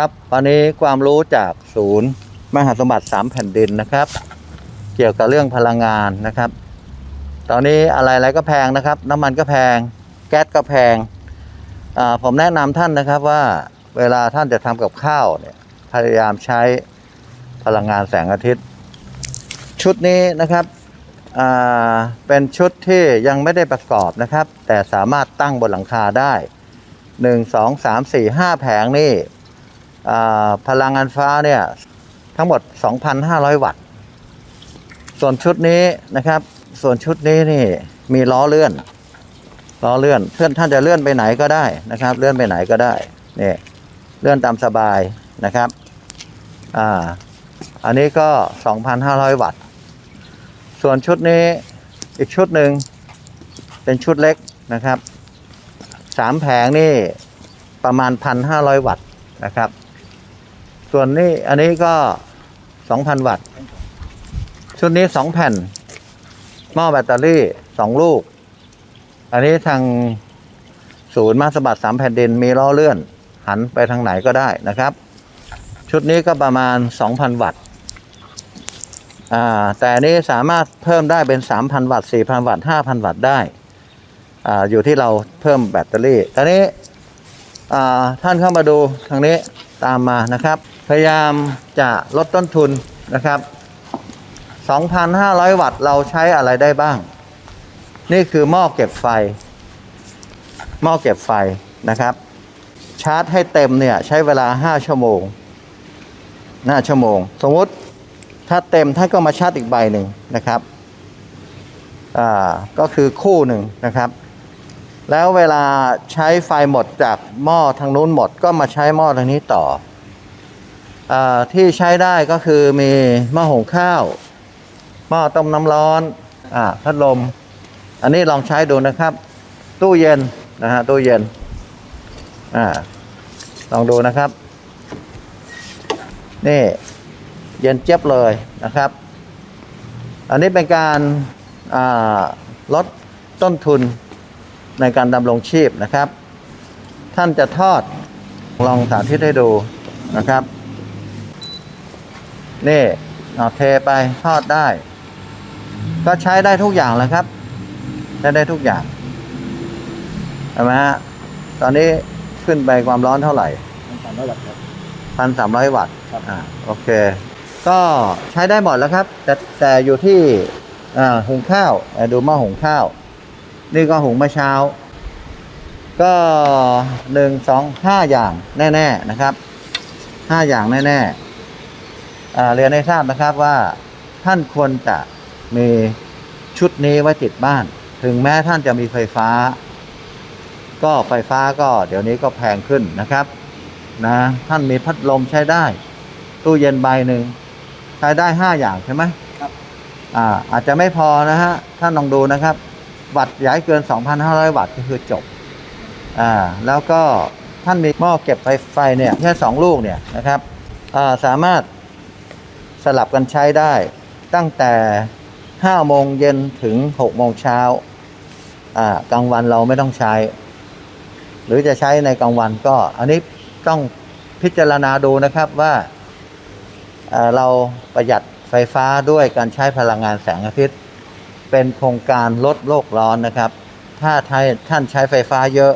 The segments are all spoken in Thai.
ครับวันนี้ความรู้จากศูนย์มหาสมบัติสามแผ่นดินนะครับ เกี่ยวกับเรื่องพลังงานนะครับ ตอนนี้อะไรอะไรก็แพงนะครับ น้ำมันก็แพง แก๊สก็แพงผมแนะนำท่านนะครับว่าเวลาท่านจะทำกับข้าวเนี่ยพยายามใช้พลังงานแสงอาทิตย์ ชุดนี้นะครับเป็นชุดที่ยังไม่ได้ประกอบนะครับ แต่สามารถตั้งบนหลังคาได้ 1 2 3 4 5 แผงนี่อ่า พลังงานฟ้าเนี่ยทั้งหมด 2,500 วัตต์ ส่วนชุดนี้นะครับ ส่วนชุดนี้นี่มีล้อเลื่อน ล้อเลื่อนเพื่อนท่านจะเลื่อนไปไหนก็ได้นะครับ เลื่อนไปไหนก็ได้เนี่ยเลื่อนตามสบายนะครับ อ่า อันนี้ก็ 2,500 วัตต์ ส่วนชุดนี้อีกชุดหนึ่งเป็นชุดเล็กนะครับสามแผงนี่ประมาณ 1,500 วัตต์นะครับ ส่วนนี้อันนี้ก็2,000วัตต์ ชุดนี้2แผ่น หม้อแบตเตอรี่2ลูก อันนี้ทางศูนย์มาสบัดสามแผ่นดินมีล้อเลื่อน หันไปทางไหนก็ได้นะครับ ชุดนี้ก็ประมาณ 2,000 วัตต์อ่าแต่นนี้สามารถเพิ่มได้เป็น 3,000 วัตต์ 4,000 วัตต์ 5,000 วัตต์ได้อ่าอยู่ที่เราเพิ่มแบตเตอรี่ตอนนี้อ่าท่านเข้ามาดูทางนี้ตามมานะครับ พยายามจะลดต้นทุนนะครับ 2,500 วัตต์เราใช้อะไรได้บ้าง นี่คือหม้อเก็บไฟ หม้อเก็บไฟนะครับ ชาร์จให้เต็มเนี่ยใช้เวลา 5 ชั่วโมง5ชั่วโมง สมมติถ้าเต็มท่านก็มาชาร์จอีกใบหนึ่งนะครับอ่าก็คือคู่หนึ่งนะครับ แล้วเวลาใช้ไฟหมดจากหม้อทางนู้นหมดก็มาใช้หม้อทางนี้ต่อ ที่ใช้ได้ก็คือมีหม้อหุงข้าวหม้อต้มน้ำร้อนอพัดลม อันนี้ลองใช้ดูนะครับ ตู้เย็นนะฮะตู้เย็นอลองดูนะครับ นี่เย็นเจี๊ยบเลยนะครับ อันนี้เป็นการาลดต้นทุนในการดำรงชีพนะครับ ท่านจะทอดลองสาธิตให้ดูนะครับ นี่เอาเทไปทอดได้ ก็ใช้ได้ทุกอย่างเลยครับ ใช้ได้ทุกอย่างเห็นไหมฮะตอนนี้ขึ้นไปความร้อนเท่าไหร่มันสามร้อยวัตต์ครับพันสามร้อยวัตต์ครับอ่าโอเค ก็ใช้ได้หมดแล้วครับ แต่แต่อยู่ที่อ่าหุงข้าวอ่าดูหม้อหุงข้าว นี่ก็หุงเมื่อเช้า ก็หนึ่งสองห้าอย่างแน่ ๆ นะครับห้าอย่างแน่ๆอ่า เรียนให้ทราบนะครับว่าท่านควรจะมีชุดนี้ไว้ติดบ้าน ถึงแม้ท่านจะมีไฟฟ้า ก็ไฟฟ้าก็เดี๋ยวนี้ก็แพงขึ้นนะครับนะท่านมีพัดลมใช้ได้ ตู้เย็นใบหนึ่งใช้ได้ห้าอย่างใช่ไหมครับอ่าอาจจะไม่พอนะฮะท่านลองดูนะครับ วัตต์อย่าให้เกิน 2,500 วัตต์ก็คือจบอ่าแล้วก็ท่านมีหม้อเก็บไฟไฟเนี่ยแค่สองลูกเนี่ยนะครับอ่าสามารถ สลับกันใช้ได้ ตั้งแต่5โมงเย็นถึง6โมงเช้ากลางวันเราไม่ต้องใช้ หรือจะใช้ในกลางวันก็อันนี้ต้องพิจารณาดูนะครับว่าเอ่อเราประหยัดไฟฟ้าด้วยการใช้พลังงานแสงอาทิตย์ เป็นโครงการลดโลกร้อนนะครับ ถ้าท่านท่านใช้ไฟฟ้าเยอะ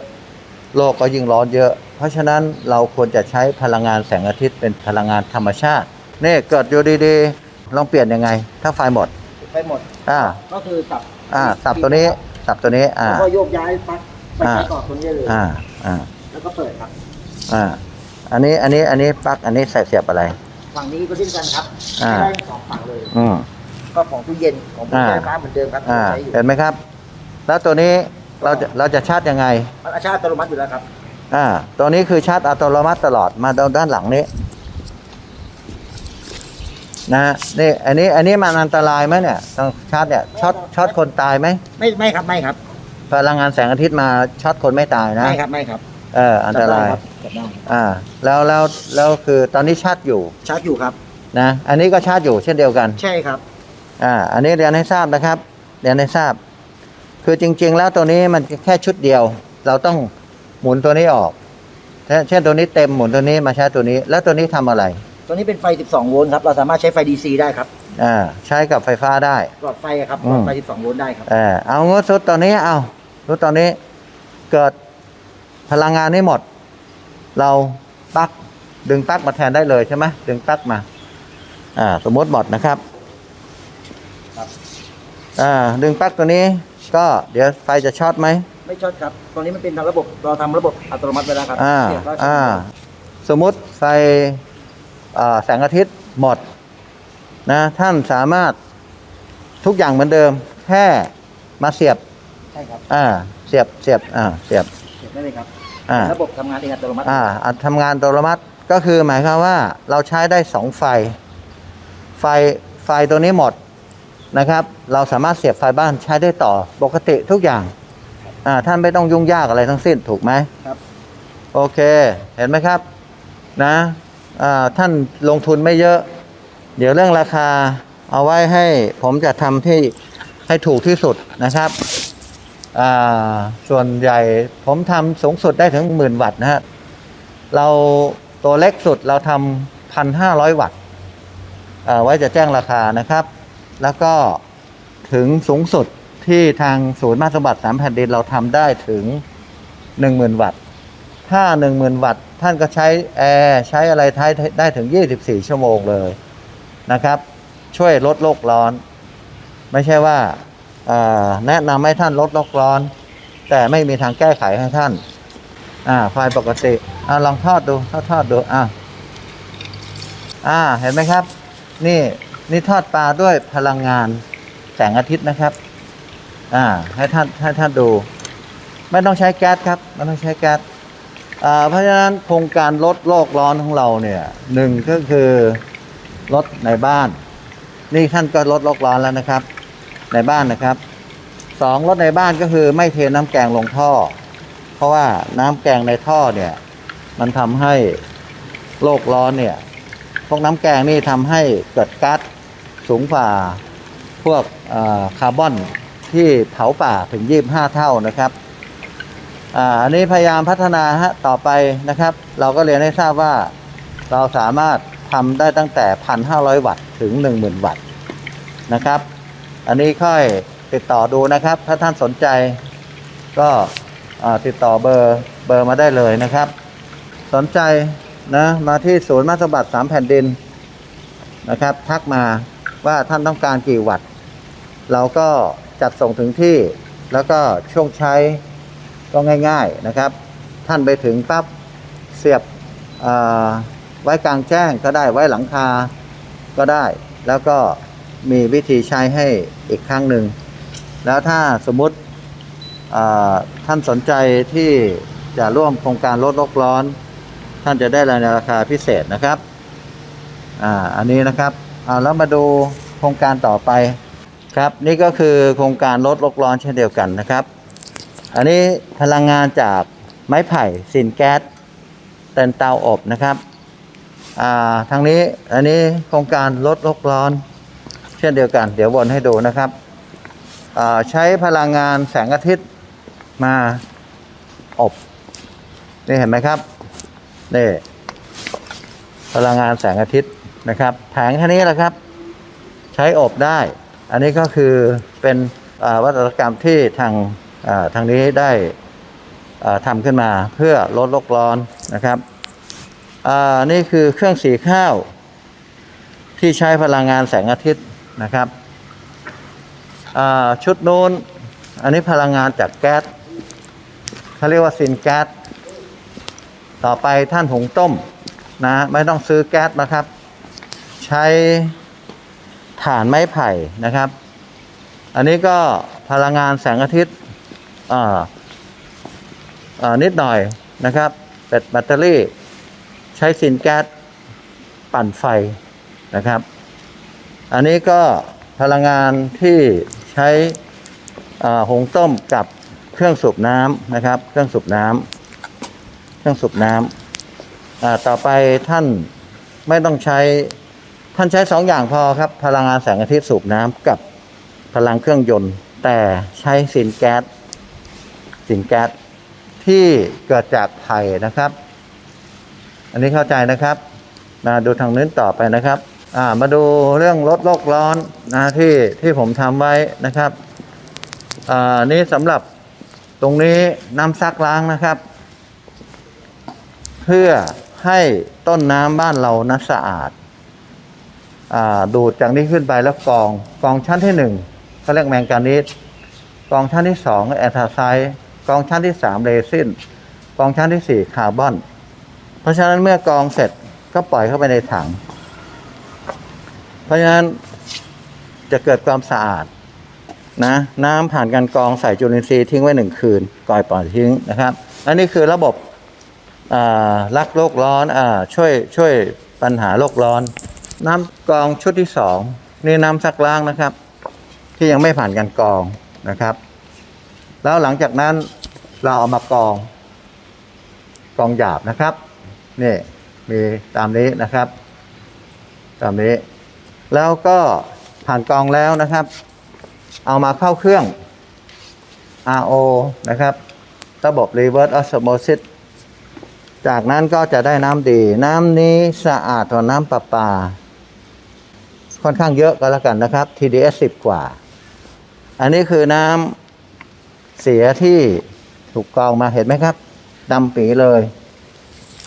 โลกก็ยิ่งร้อนเยอะ เพราะฉะนั้นเราควรจะใช้พลังงานแสงอาทิตย์เป็นพลังงานธรรมชาติ นี่เกิดอยู่ดีๆ ลองเปลี่ยนยังไง ถ้าไฟหมด ไปหมด อ่า ก็คือสับอ่า สับตัวนี้ สับตัวนี้ อ่า แล้วก็โยกย้ายปลั๊กไปอ่าใช้ต่อตัวนี้เลย อ่า อ่า แล้วก็เปิดครับ อ่า อันนี้ อันนี้ อันนี้ปลั๊ก อันนี้ใส่เสียบอะไร ฝั่งนี้ก็เช่นกันครับอ่า ใช้ได้สองฝั่งเลย อืม ก็ของตู้เย็นของตู้อ่าไฟฟ้าเหมือนเดิมครับอ่า ใช้อยู่เห็นไหมครับ แล้วตัวนี้เราจะ เราจะชาร์จยังไง มันอาชาอัตโนมัติอยู่แล้วครับ อ่า ตัวนี้คือชาร์จอัตโนมัติตลอด มาด้านหลังนี้ นะฮะนี่อันนี้อันนี้มันอันตรายไหมเนี่ยต้องชาร์จเนี่ยช็อตช็อตคนตายไหมไม่ไม่ครับไม่ครับพลังงานแสงอาทิตย์มาช็อตคนไม่ตายนะไม่ครับไม่ครับเอออันตรายจับได้ครับอ่าแล้วแล้วแล้วคือตอนนี้ชาร์จอยู่ชาร์จอยู่ครับ นะอันนี้ก็ชาร์จอยู่เช่นเดียวกัน ใช่ครับ อ่า อันนี้เรียนให้ทราบนะครับ เรียนให้ทราบ คือจริง ๆ แล้วตัวนี้มันแค่ชุดเดียว เราต้องหมุนตัวนี้ออกเช่นเช่นตัวนี้เต็มหมุนตัวนี้มาใช้ตัวนี้ แล้วตัวนี้ทำอะไร ตัวนี้เป็นไฟ 12 โวลต์ครับ เราสามารถใช้ไฟ DC ได้ครับอ่าใช้กับไฟฟ้าได้ หลอดไฟอะครับอืหลมอดไฟ 12 โวลต์ได้ครับ เออเอางดสุดตอนนี้เอาสุดตอนนี้เกิดพลังงานนี้หมด เราปลั๊กดึงปลั๊กมาแทนได้เลยใช่ไหมดึงปลั๊กมาอ่าสมมติหมดนะครับครับ อ่าดึงปลั๊กตัวนี้ ก็เดี๋ยวไฟจะช็อตไหมไม่ช็อตครับตรงนี้มันเป็นทางระบบ เราทำระบบอัตโนมัติไว้แล้วครับอ่าเสียบก็ใช้อ่าสมมุติไฟอ่า แสงอาทิตย์หมดนะท่านสามารถทุกอย่างเหมือนเดิม แค่มาเสียบใช่ครับอ่าเสียบเสียบอ่าเสียบเสียบได้เลยครับอ่าระบบทำงานเองอัตโนมัติอ่าอัดทำงานอัตโนมัติก็คือหมายความว่าเราใช้ได้สองไฟ ไฟไฟตัวนี้หมดนะครับ เราสามารถเสียบไฟบ้านใช้ได้ต่อปกติทุกอย่างอ่าท่านไม่ต้องยุ่งยากอะไรทั้งสิ้นถูกไหมครับ โอเค เห็นไหมครับ นะอ่า ท่านลงทุนไม่เยอะ เดี๋ยวเรื่องราคาเอาไว้ให้ผมจะทำที่ให้ถูกที่สุดนะครับส่วนใหญ่ผมทำสูงสุดได้ถึงหมื่นวัตต์นะฮะเราตัวเล็กสุดเราทำพันห้าร้อยวัตต์ไว้จะแจ้งราคานะครับ แล้วก็ถึงสูงสุดที่ทางศูนย์มาตรสมบัติสามแผ่นดินเราทำได้ถึงหนึ่งหมื่นวัตต์ ถ้าหนึ่งหมื่นวัตต์ ท่านก็ใช้แอร์ใช้อะไรท้ายได้ถึง 24 ชั่วโมงเลยนะครับ ช่วยลดโลกร้อน ไม่ใช่ว่าแนะนำให้ท่านลดโลกร้อน แต่ไม่มีทางแก้ไขให้ท่านอ่าไฟปกติอ่าลองทอดดูทอดทอดดูอ่าอ่าเห็นไหมครับ นี่นี่ทอดปลาด้วยพลังงานแสงอาทิตย์นะครับอ่าให้ท่านให้ท่านดู ไม่ต้องใช้แก๊สครับไม่ต้องใช้แก๊ส เพราะฉะนั้นโครงการลดโลกร้อนของเราเนี่ยหนึ่งก็คือลดในบ้าน นี่ท่านก็ลดโลกร้อนแล้วนะครับ ในบ้านนะครับสองลดในบ้านก็คือไม่เทน้ำแกงลงท่อ เพราะว่าน้ำแกงในท่อเนี่ยมันทำให้โลกร้อนเนี่ยพวกน้ำแกงนี่ทำให้เกิดก๊าซสูงกว่าพวกคาร์บอนที่เผาป่าถึง 25 เท่านะครับ อ่าอันนี้พยายามพัฒนาฮะต่อไปนะครับ เราก็เรียนให้ทราบว่าเราสามารถทำได้ตั้งแต่ 1,500 วัตต์ถึง 10,000 วัตต์นะครับ อันนี้ค่อยติดต่อดูนะครับ ถ้าท่านสนใจก็ติดต่อเบอร์เบอร์มาได้เลยนะครับ สนใจนะมาที่ศูนย์มาตรบัตสามแผ่นดินนะครับ ทักมาว่าท่านต้องการกี่วัตต์เราก็จัดส่งถึงที่ แล้วก็ช่วงใช้ ก็ง่ายๆนะครับ ท่านไปถึงปั๊บเสียบไว้กลางแจ้งก็ได้ไว้หลังคาก็ได้ แล้วก็มีวิธีใช้ให้อีกครั้งหนึ่ง แล้วถ้าสมมติท่านสนใจที่จะร่วมโครงการลดโลกร้อน ท่านจะได้ในราคาพิเศษนะครับอ่าอันนี้นะครับอ่าแล้วมาดูโครงการต่อไปครับ นี่ก็คือโครงการลดโลกร้อนเช่นเดียวกันนะครับ อันนี้พลังงานจากไม้ไผ่สินแก๊สเป็นเตาอบนะครับทางนี้อันนี้โครงการลดโลกร้อน เช่นเดียวกัน เดี๋ยววนให้ดูนะครับใช้พลังงานแสงอาทิตย์มาอบนี่เห็นไหมครับนี่พลังงานแสงอาทิตย์นะครับแผงแค่นี้แหละครับ ใช้อบได้ อันนี้ก็คือเป็นวัตกรรมที่ทาง ทางนี้ได้อ่าทำขึ้นมาเพื่อลดโลกร้อนนะครับนี่คือเครื่องสีข้าว ที่ใช้พลังงานแสงอาทิตย์นะครับชุดนู้นอันนี้พลังงานจากแก๊สเขาเรียกว่าซินแก๊สต่อไปท่านหุงต้มนะไม่ต้องซื้อแก๊สนะครับ ใช้ถ่านไม้ไผ่นะครับ อันนี้ก็พลังงานแสงอาทิตย์ อ่าอ่านิดหน่อยนะครับเป็นแบตเตอรี่ใช้สินแก๊สปั่นไฟนะครับ อันนี้ก็พลังงานที่ใช้หงต้มกับเครื่องสูบน้ำนะครับ เครื่องสูบน้ำเครื่องสูบน้ำต่อไปท่านไม่ต้องใช้ท่านใช้สองอย่างพอครับ พลังงานแสงอาทิตย์สูบน้ำกับพลังเครื่องยนต์ แต่ใช้สินแก๊ส สินแก๊สที่เกิดจากไผ่นะครับ อันนี้เข้าใจนะครับนะดูทางนู้นต่อไปนะครับมาดูเรื่องลดโลกร้อนนะที่ที่ผมทำไว้นะครับอ่านี่สำหรับตรงนี้น้ำซักล้างนะครับ เพื่อให้ต้นน้ำบ้านเรานะสะอาดอ่าดูดจากนี้ขึ้นไปแล้วกองกองชั้นที่หนึ่งเขาเรียกแมงกานีสกองชั้นที่สองแอนทาไซด์ กองชั้นที่สามเรซินกองชั้นที่สี่คาร์บอน เพราะฉะนั้นเมื่อกองเสร็จก็ปล่อยเข้าไปในถัง เพราะฉะนั้นจะเกิดความสะอาดนะน้ำผ่านการกรองใส่จุลินทรีย์ทิ้งไว้หนึ่งคืนก่อยปล่อยทิ้งนะครับอันนี้คือระบบรักโลกร้อนอช่วยช่วยปัญหาโลกร้อน น้ำกรองชุดที่สองนี่น้ำซักล้างนะครับ ที่ยังไม่ผ่านการกรองนะครับ แล้วหลังจากนั้นเราเอามากรอง กองหยาบนะครับ นี่มีตามนี้นะครับ ตามนี้ แล้วก็ผ่านกรองแล้วนะครับ เอามาเข้าเครื่อง RO นะครับ ระบบ reverse osmosis จากนั้นก็จะได้น้ำดี น้ำนี้สะอาดกว่าน้ำประปา ค่อนข้างเยอะก็แล้วกันนะครับ TDS 10 กว่า อันนี้คือน้ำ เสียที่ถูกกองมาเห็นไหมครับดำปีเลย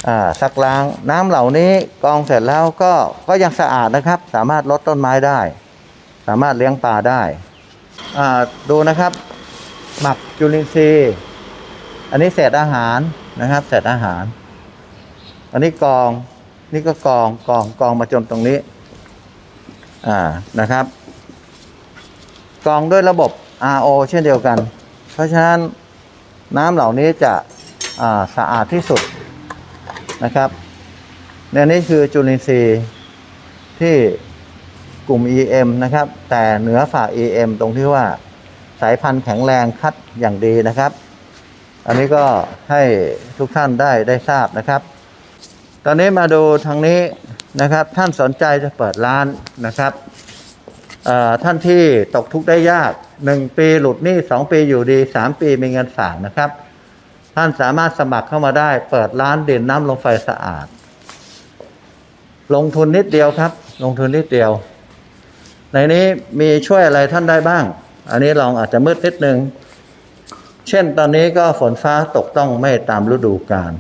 อ่าซักล้างน้ำเหล่านี้กองเสร็จแล้วก็ก็ยังสะอาดนะครับ สามารถลดต้นไม้ได้ สามารถเลี้ยงปลาได้อ่าดูนะครับ หมักจุลินทรีย์อันนี้เศษอาหารนะครับเศษอาหาร อันนี้กองนี่ก็กองกองกองมาจนตรงนี้อ่านะครับ กองด้วยระบบ RO เช่นเดียวกัน เพราะฉะนั้นน้ำเหล่านี้จะสะอาดที่สุดนะครับเนี่ยนี่คือจุลินทรีย์ที่กลุ่ม EM นะครับ แต่เหนือฝ่า EM ตรงที่ว่าสายพันธุ์แข็งแรงคัดอย่างดีนะครับ อันนี้ก็ให้ทุกท่านได้ได้ทราบนะครับ ตอนนี้มาดูทางนี้นะครับ ท่านสนใจจะเปิดร้านนะครับท่านที่ตกทุกข์ได้ยาก หนึ่งปีหลุดหนี้สองปีอยู่ดีสามปีมีเงินฝากนะครับ ท่านสามารถสมัครเข้ามาได้ เปิดร้านเดินน้ำลมไฟสะอาด ลงทุนนิดเดียวครับ ลงทุนนิดเดียว ในนี้มีช่วยอะไรท่านได้บ้าง อันนี้ลองอาจจะมืดนิดนึง เช่นตอนนี้ก็ฝนฟ้าตกต้องไม่ตามฤดูกาล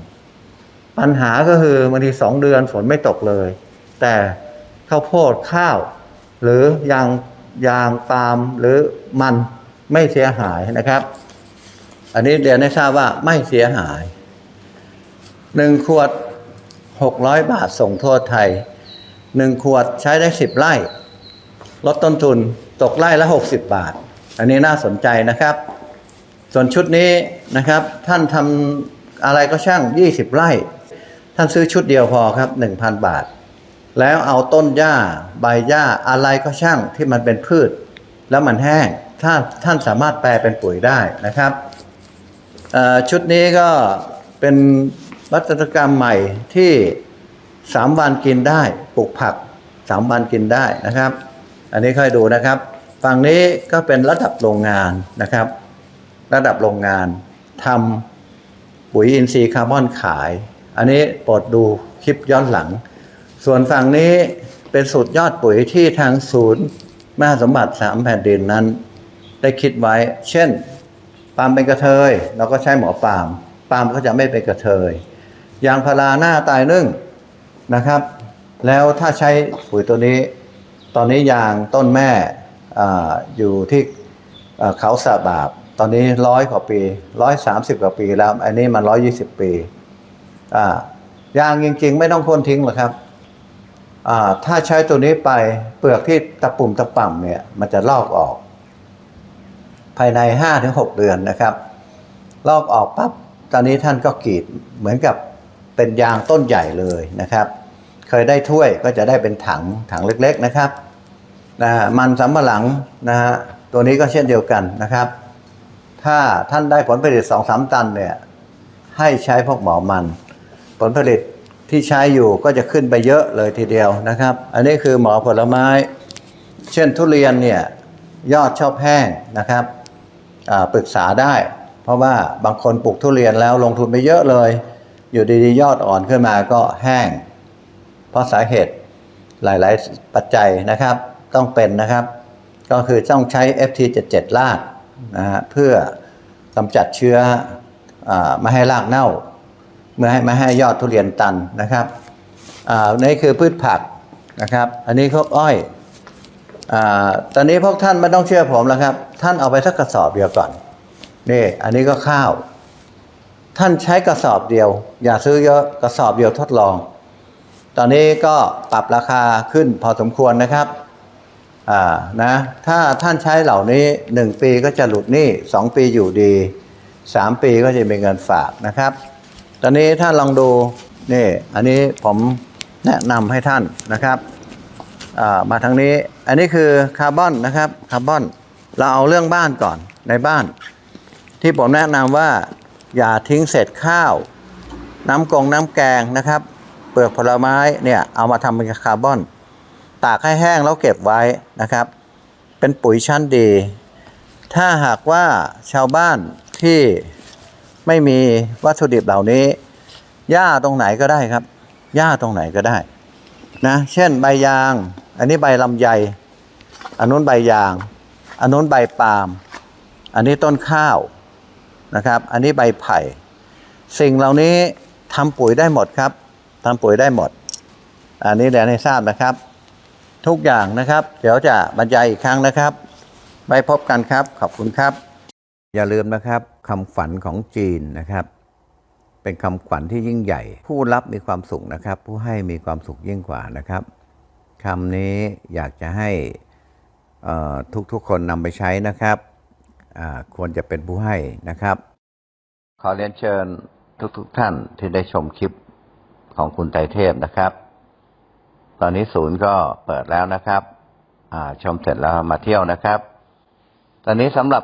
ปัญหาก็คือบางทีสองเดือนฝนไม่ตกเลย แต่ข้าวโพดข้าว หรือยาง ยางปาล์มหรือมันไม่เสียหายนะครับ อันนี้เรียนให้ทราบว่าไม่เสียหายหนึ่งขวดหกร้อยบาทส่งทั่วไทยหนึ่งขวดใช้ได้สิบไร่ ลดต้นทุนตกไร่ละหกสิบบาท อันนี้น่าสนใจนะครับ ส่วนชุดนี้นะครับ ท่านทำอะไรก็ช่างยี่สิบไร่ ท่านซื้อชุดเดียวพอครับหนึ่งพันบาท แล้วเอาต้นหญ้าใบหญ้าอะไรก็ช่างที่มันเป็นพืช แล้วมันแห้งถ้าท่านสามารถแปลเป็นปุ๋ยได้นะครับชุดนี้ก็เป็นวัตกรรมใหม่ที่สามวันกินได้ปลูกผักสามวันกินได้นะครับ อันนี้ค่อยดูนะครับ ฝั่งนี้ก็เป็นระดับโรงงานนะครับ ระดับโรงงานทำปุ๋ยอินทรีย์คาร์บอนขาย อันนี้โปรดดูคลิปย้อนหลัง ส่วนฝั่งนี้เป็นสูตรยอดปุ๋ยที่ทางศูนย์มหาสมบัติสามแผ่นดินนั้น ได้คิดไว้ เช่น ปาล์มเป็นกระเทยเราก็ใช้หมอปาล์มปาล์มก็จะไม่เป็นกระเทยยางพาราหน้าตายนึ่งนะครับ แล้วถ้าใช้ปุ๋ยตัวนี้ ตอนนี้ยางต้นแม่ออยู่ที่อ่าเขาสะบาบ ตอนนี้ร้อยกว่าปีร้อยสามสิบกว่าปีแล้ว อันนี้มันร้อยยี่สิบปียางจริง ๆ ไม่ต้องค่นทิ้งหรอกครับ ถ้าใช้ตัวนี้ไปเปลือกที่ตะปุ่มตะป่ำเนี่ยมันจะลอกออก ภายในห้าถึงหกเดือนนะครับ ลอกออกปั๊บตอนนี้ท่านก็กรีดเหมือนกับเป็นยางต้นใหญ่เลยนะครับ เคยได้ถ้วยก็จะได้เป็นถังถังเล็กๆนะครับนะมันสำปะหลังนะฮะตัวนี้ก็เช่นเดียวกันนะครับ ถ้าท่านได้ผลผลิตสองสามตันเนี่ยให้ใช้พวกหมอมัน ผลผลิต ที่ใช้อยู่ก็จะขึ้นไปเยอะเลยทีเดียวนะครับ อันนี้คือหมอผลไม้ เช่นทุเรียนเนี่ยยอดชอบแห้งนะครับปรึกษาได้ เพราะว่าบางคนปลูกทุเรียนแล้วลงทุนไปเยอะเลย อยู่ดีๆยอดอ่อนขึ้นมาก็แห้ง เพราะสาเหตุหลายๆปัจจัยนะครับต้องเป็นนะครับ ก็คือต้องใช้ FT77 รากนะฮะเพื่อกำจัดเชื้ออาไม่ให้รากเน่า มื่ให้ไม่ให้ยอดทุเรียนตันนะครับอ่านี่คือพืชผักนะครับ อันนี้เขาอ้อยอ่าตอนนี้พวกท่านไม่ต้องเชื่อผมแล้วครับ ท่านเอาไปสักกระสอบเดียวก่อนนี่อันนี้ก็ข้าว ท่านใช้กระสอบเดียว อย่าซื้อเยอะกระสอบเดียวทดลอง ตอนนี้ก็ปรับราคาขึ้นพอสมควรนะครับอ่านะถ้าท่านใช้เหล่านี้ 1 ปีก็จะหลุดหนี้2ปีอยู่ดี 3 ปีก็จะเป็นเงินฝากนะครับ ตอนนี้ท่านลองดูนี่อันนี้ผมแนะนำให้ท่านนะครับมาทางนี้อันนี้คือคาร์บอนนะครับคาร์บอนเราเอาเรื่องบ้านก่อนในบ้าน ที่ผมแนะนำว่าอย่าทิ้งเศษข้าว น้ำกงน้ำแกงนะครับ เปลือกผลไม้เนี่ยเอามาทำเป็นคาร์บอน ตากให้แห้งแล้วเก็บไว้นะครับ เป็นปุ๋ยชั้นดี ถ้าหากว่าชาวบ้านที่ ไม่มีวัตถุดิบเหล่านี้หญ้าตรงไหนก็ได้ครับหญ้าตรงไหนก็ได้นะเช่นใบยาง อันนี้ใบลำไยอันนู้นใบยางอันนู้นใบปาล์มอันนี้ต้นข้าวนะครับ อันนี้ใบไผ่ สิ่งเหล่านี้ทำปุ๋ยได้หมดครับทำปุ๋ยได้หมด อันนี้เรียนให้ทราบนะครับ ทุกอย่างนะครับ เดี๋ยวจะบรรยายอีกครั้งนะครับไว้พบกันครับ ขอบคุณครับ อย่าลืมนะครับคำขวัญของจีนนะครับ เป็นคำขวัญที่ยิ่งใหญ่ ผู้รับมีความสุขนะครับ ผู้ให้มีความสุขยิ่งกว่านะครับคำนี้อยากจะให้ทุกๆคนนำไปใช้นะครับควรจะเป็นผู้ให้นะครับ ขอเรียนเชิญทุกๆท่านที่ได้ชมคลิปของคุณไตเทพนะครับ ตอนนี้ศูนย์ก็เปิดแล้วนะครับชมเสร็จแล้วมาเที่ยวนะครับ ตอนนี้สำหรับ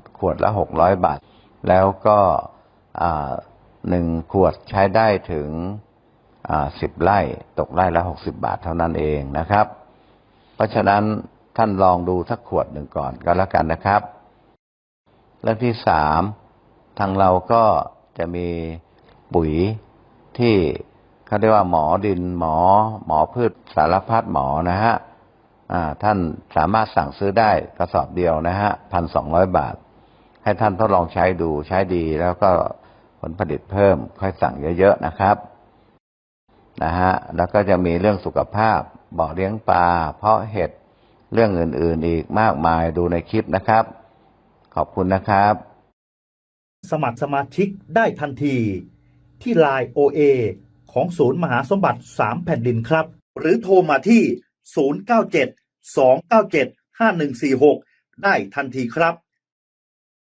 ขวดละหกร้อยบาท แล้วก็หนึ่งขวดใช้ได้ถึงสิบไร่ ตกไร่ละหกสิบาทเท่านั้นเองนะครับ เพราะฉะนั้นท่านลองดูสักขวดหนึ่งก่อนก็แล้วกันนะครับเรื่องที่สามทางเราก็จะมีปุ๋ยที่เขาเรียกว่าหมอดินหมอ หมอพืชสารพัดหมอนะฮะท่านสามารถสั่งซื้อได้กระสอบเดียวนะฮะพันสองร้อยบาท ให้ท่านทดลองใช้ดูใช้ดีแล้วก็ผลผลิตเพิ่มค่อยสั่งเยอะๆนะครับนะฮะแล้วก็จะมีเรื่องสุขภาพบ่อเลี้ยงปลาเพาะเห็ดเรื่องอื่นๆอีกมากมายดูในคลิปนะครับ ขอบคุณนะครับ สมัครสมาชิกได้ทันทีที่ Line OA ของศูนย์มหาสมบัติ 3 แผ่นดินครับ หรือโทรมาที่ 097 297 5146 ได้ทันทีครับ